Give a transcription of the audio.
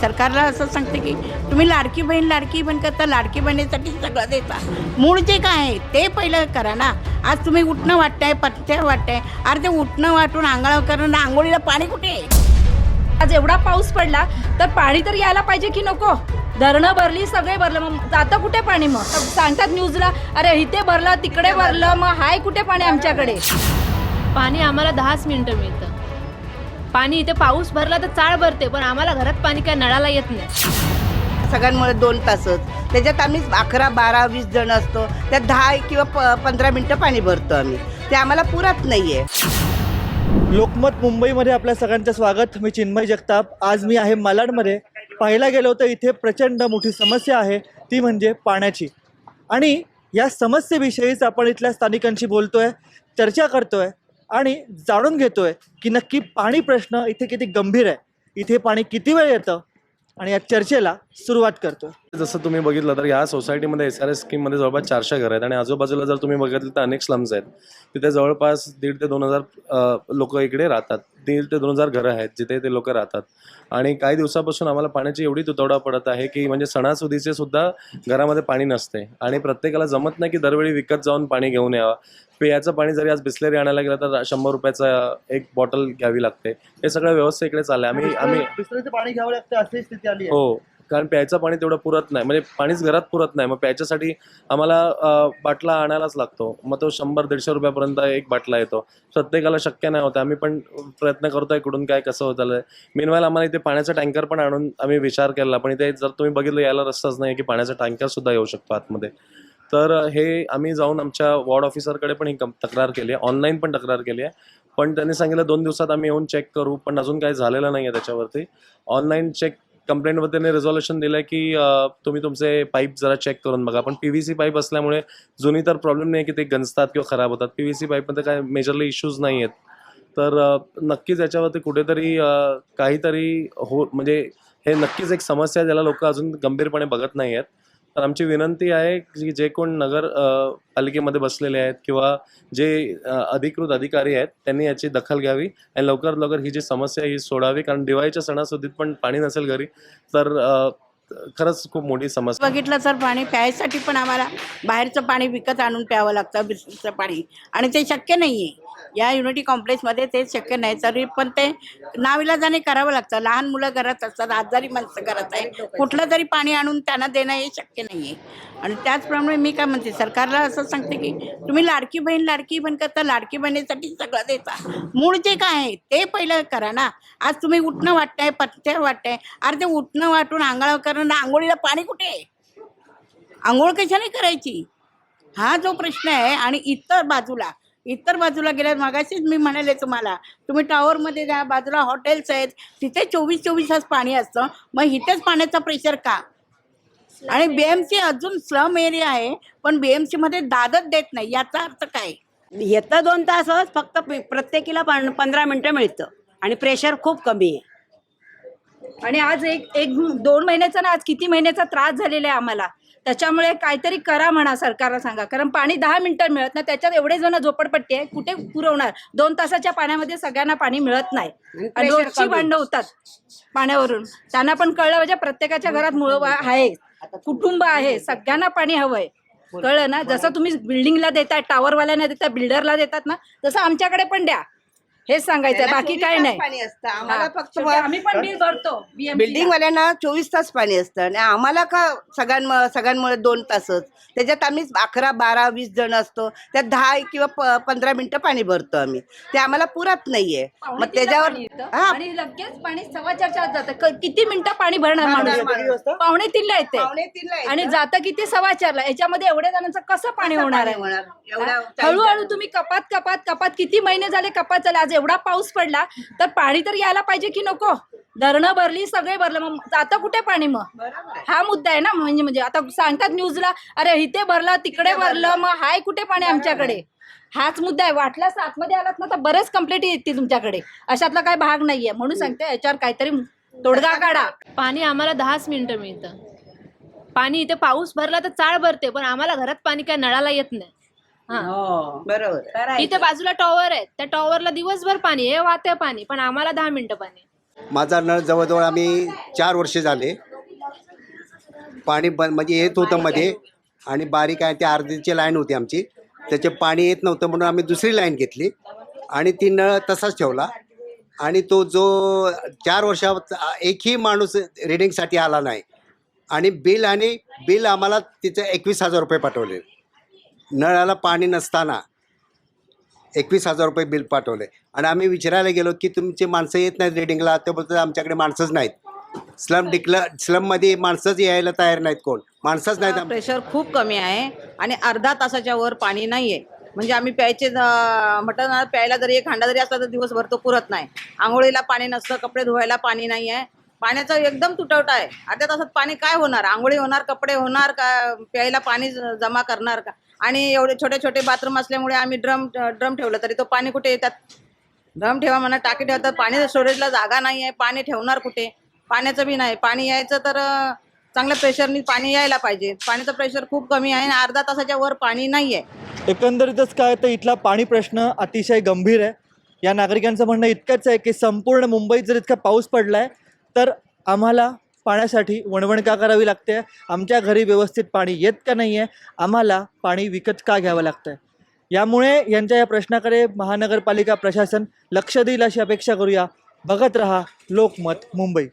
सरकारला असं सांगते की तुम्ही लाडकी बहीण लाडकी बहीण करता लाडकी बहिणीसाठी सगळं देता. मूळ जे काय आहे ते पहिलं करा ना. आज तुम्ही उठणं वाटताय पथ्य वाटताय. अरे ते उठणं वाटून आंघोळ करून आंघोळीला पाणी कुठे? आहे आज एवढा पाऊस पडला तर पाणी तर यायला पाहिजे की नको? धरणं भरली सगळे भरलं. मग जातं कुठे पाणी मग? सांगतात न्यूजला अरे इथे भरलं तिकडे भरलं मग हाय कुठे पाणी आमच्याकडे? पाणी आम्हाला दहाच मिनिटं मिळतं. पाणी इथे पाऊस भरला तर चाळ भरते पण आम्हाला घरात पाणी काय नळाला येत नाही. सगळ्यांमुळे दोन तासच. त्याच्यात आम्ही अकरा बारा वीस जण असतो. त्यात दहा किंवा प पंधरा मिनटं पाणी भरतो आम्ही. ते आम्हाला पुरत नाही आहे लोकमत मुंबईमध्ये आपल्या सगळ्यांचं स्वागत. मी चिन्मय जगताप. आज मी आहे मालाडमध्ये. पाहायला गेलो तर इथे प्रचंड मोठी समस्या आहे. ती म्हणजे पाण्याची. आणि या समस्येविषयीच आपण इथल्या स्थानिकांशी बोलतोय चर्चा करतोय. आणि जाणून घेतोय की नक्की पाणी प्रश्न इथे किती गंभीर आहे. इथे पाणी किती वेळ येतं? आणि या चर्चेला सुरुवात करतोय जसं तुम्ही बघितलं तर ह्या सोसायटीमध्ये एस आर एस स्कीममध्ये जवळपास चारशे घरं आहेत आणि आजूबाजूला जर तुम्ही बघितलं तर अनेक स्लम्स आहेत. तिथे जवळपास दीड ते दोन हजार लोक इकडे राहतात. दीड ते दोन हजार घरं आहेत जिथे ते लोक राहतात. आणि काही दिवसापासून आम्हाला पाण्याची एवढी तुतवडा पडत आहे की म्हणजे सणासुदीचे सुद्धा घरामध्ये पाणी नसते. आणि प्रत्येकाला जमत नाही की दरवेळी विकत जाऊन पाणी घेऊन यावं. पेयाचं पाणी जरी आज बिस्लेरी आणायला गेलं तर शंभर रुपयाचा एक बॉटल घ्यावी लागते. हे सगळं व्यवस्था इकडे चाललं आहे आम्ही आम्ही बिसलरीचं पाणी घ्यावं लागतं अशी स्थिती आली आहे. हो. कारण प्यायचं पाणी तेवढं पुरत नाही. म्हणजे पाणीच घरात पुरत नाही. मग प्यायच्यासाठी आम्हाला बाटला आणायलाच लागतो. मग तो शंभर दीडशे रुपयापर्यंत एक बाटला येतो. प्रत्येकाला शक्य नाही होतं. आम्ही पण प्रयत्न करतोय कुठून काय कसं होत आलं मेनवाल आम्हाला इथे पाण्याचा टँकर पण आणून आम्ही विचार केला. पण इथे जर तुम्ही बघितलं यायला रस्ताच नाही की पाण्याचा टँकर सुद्धा येऊ शकतो आतमध्ये. तर हे आम्ही जाऊन आमच्या वॉर्ड ऑफिसरकडे पण ही कम- तक्रार केली आहे. ऑनलाईन पण तक्रार केली आहे. पण त्यांनी सांगितलं दोन दिवसात आम्ही येऊन चेक करू. पण अजून काही झालेलं नाही आहे त्याच्यावरती. ऑनलाईन चेक कंप्लेंटवर त्यांनी रिझॉल्युशन दिलं की तुम्ही तुमचे पाईप जरा चेक करून बघा. पण पी व्ही सी पाईप असल्यामुळे जुनी तर प्रॉब्लेम नाही की ते गंजतात किंवा खराब होतात. पी व्ही सी पाईपमध्ये काय मेजरली इश्यूज नाही आहेत तर नक्कीच याच्यावरती कुठेतरी काहीतरी हो म्हणजे हे नक्कीच एक समस्या आहे ज्याला लोक अजून गंभीरपणे बघत नाही आहेत तर आमची विनंती आहे की जे कोण नगर पालिकेमध्ये बसलेले आहेत किंवा जे अधिकृत अधिकारी आहेत त्यांनी याची दखल घ्यावी आणि लवकरात लवकर ही जी समस्या ही सोडावी. कारण दिवाळीच्या सणासुदीत पण पाणी नसेल घरी तर खरंच खूप मोठी समस्या. बघितलं तर पाणी प्यायसाठी पण आम्हाला बाहेरचं पाणी विकत आणून प्यावं लागतं बिस्लरीचं पाणी. आणि ते शक्य नाही आहे या युनिटी कॉम्प्लेक्समध्ये ते शक्य नाही तरी पण ते नाविलाजाने करावं लागतं. लहान मुलं घरात असतात आजारी माणसं घरात आहे कुठलं तरी पाणी आणून त्यांना देणं हे शक्य नाही आहे आणि त्याचप्रमाणे मी काय म्हणते सरकारला असं सांगते की तुम्ही लाडकी बहीण लाडकी बहीण करता लाडकी बहिणीसाठी सगळं देता. मूळ जे काय आहे ते पहिलं करा ना. आज तुम्ही उठणं वाटतंय पथ्य वाटतंय. अरे ते उठणं वाटून आंघोळ करून आंघोळीला पाणी कुठे आहे? आंघोळ कशाने करायची? हा जो प्रश्न आहे आणि इतर बाजूला इतर बाजूला गेल्यास मागाशीच मी म्हणाले तुम्हाला तुम्ही टॉवरमध्ये जा बाजूला हॉटेल्स आहेत तिथे चोवीस चोवीस तास पाणी असतं मग इथेच पाण्याचा प्रेशर का? आणि बीएमसी अजून स्लम एरिया आहे पण बीएमसी मध्ये दादच देत नाही याचा अर्थ काय? येतं दोन तासच फक्त प्रत्येकीला पंधरा मिनिटं मिळतं आणि प्रेशर खूप कमी आहे. आणि आज एक एक दोन महिन्याचा ना आज किती महिन्याचा त्रास झालेला आहे आम्हाला. त्याच्यामुळे काहीतरी करा म्हणा सरकारला सांगा. कारण पाणी दहा मिनिटं मिळत नाही त्याच्यात एवढे जण झोपडपट्टी आहे कुठे पुरवणार? दोन तासाच्या पाण्यामध्ये सगळ्यांना पाणी मिळत नाही. आणि रोजची. भांडणं होतात पाण्यावरून. त्यांना पण कळलं म्हणजे प्रत्येकाच्या घरात मुळ आहे. कुटुंब आहे सगळ्यांना पाणी हवंय. कळलं ना? जसं तुम्ही बिल्डिंगला देताय टॉवरवाल्यांना देताय बिल्डरला देतात ना तसं आमच्याकडे पण द्या. हेच सांगायचं आहे, बाकी काय नाही. पाणी असतं. आम्हाला हा, फक्त शेवटी आम्ही पण बिल भरतो BMC ला. बिल्डिंग वाल्यांना चोवीस तास पाणी असतं. आणि आम्हाला का सगळ्यांमुळे सगळ्यांमुळे दोन तासच? त्याच्यात आम्ही अकरा बारा वीस जण असतो. त्यात दहा किंवा प- पंधरा मिनिटं पाणी भरतो आम्ही. ते आम्हाला पुरत नाहीये. मग त्याच्यावर पाणी येतं. हा. आणि लगेच पाणी सव्वा चारच्या आत जातं. क- किती मिनिटं पाणी भरणार माणूस? पावणे तीनला येते. पावणे तीनला येतं. आणि जातं किती? सव्वा चारला. याच्यामध्ये एवढ्या जणांचं कसं पाणी होणार आहे? एवढ्या हा? हळूहळू. तुम्ही कपात कपात कपात. किती महिने झाले कपात झाले आज एवढा पाऊस पडला तर पाणी तर यायला पाहिजे की नको? धरणं भरली सगळे भरलं मग जातं कुठे पाणी मग? हा मुद्दा आहे ना म्हणजे म्हणजे आता सांगतात न्यूजला अरे इथे भरलं तिकडे भरलं मग हाय कुठे पाणी आमच्याकडे? हाच मुद्दा आहे. वाटल्यास आतमध्ये आलात ना तर बरेच कंप्लेंट येतील तुमच्याकडे. अशातला काय भाग नाहीये. म्हणून सांगते याच्यावर काहीतरी तोडगा काढा. पाणी आम्हाला दहाच मिनिटं मिळतं. पाणी इथे पाऊस भरला तर चाळ भरते पण आम्हाला घरात पाणी काय नळाला येत नाही. हा. बरोबर इथे बाजूला टॉवर आहे. त्या टॉवरला दिवसभर पाणी आहे वाहते पाणी पण आम्हाला दहा मिनिटं पाणी माझा नळ जवळजवळ आम्ही चार वर्ष झाले. पाणी बंद म्हणजे येत होतं मध्ये. आणि बारीक आहे त्या अर्धीची लाईन होती आमची. त्याचे पाणी येत नव्हतं म्हणून आम्ही दुसरी लाईन घेतली. आणि ती नळ तसाच ठेवला. आणि तो जो चार वर्षात एकही माणूस रिडिंगसाठी आला नाही. आणि बिल आणि बिल आम्हाला तिचं एकवीस हजार रुपये पाठवले. नळाला पाणी नसताना एकवीस हजार रुपये बिल पाठवले. आणि आम्ही विचारायला गेलो की तुमची माणसं येत नाहीत रिडिंगला. ते बोलतात आमच्याकडे माणसंच नाहीत. स्लम डिक्ल स्लममध्ये माणसंच यायला तयार नाहीत कोण? माणसंच नाहीत आम- प्रेशर खूप कमी आहे. आणि अर्धा तासाच्या वर पाणी नाही आहे म्हणजे आम्ही प्यायचे ज- म्हटलं ना प्यायला जरी एक हांडा जरी असला तर दिवसभर तो पुरत नाही. आंघोळीला पाणी नसतं कपडे धुवायला पाणी नाही आहे पाण्याचा एकदम तुटवटा आहे. अर्ध्या तासात पाणी काय होणार? आंघोळी होणार कपडे होणार का प्यायला पाणी जमा करणार का? आणि एवढे छोटे छोटे बाथरूम असल्यामुळे आम्ही ड्रम ड्रम ठेवलं तरी तो पाणी कुठे येतात? ड्रम ठेवा म्हणा टाकी ठेवा तर पाणी स्टोरेजला जागा नाही आहे पाणी ठेवणार कुठे? पाण्याचं बी नाही. पाणी यायचं तर चांगल्या प्रेशरनी पाणी यायला पाहिजे. पाण्याचं प्रेशर खूप कमी आहे आणि अर्धा तासाच्या वर पाणी नाही आहे. एकंदरीतच काय तर इथला पाणी प्रश्न अतिशय गंभीर आहे. या नागरिकांचं म्हणणं इतकंच आहे की संपूर्ण मुंबईत जर इतका पाऊस पडला आहे तर आम्हाला पाण्यासाठी वणवण का करावी लागते? आमच्या घरी व्यवस्थित पाणी येत का नाही आहे आम्हाला पाणी विकत का घ्यावं लागतं आहे यामुळे यांच्या या प्रश्नाकडे महानगरपालिका प्रशासन लक्ष देईल अशी अपेक्षा करूया. बघत रहा लोकमत मुंबई.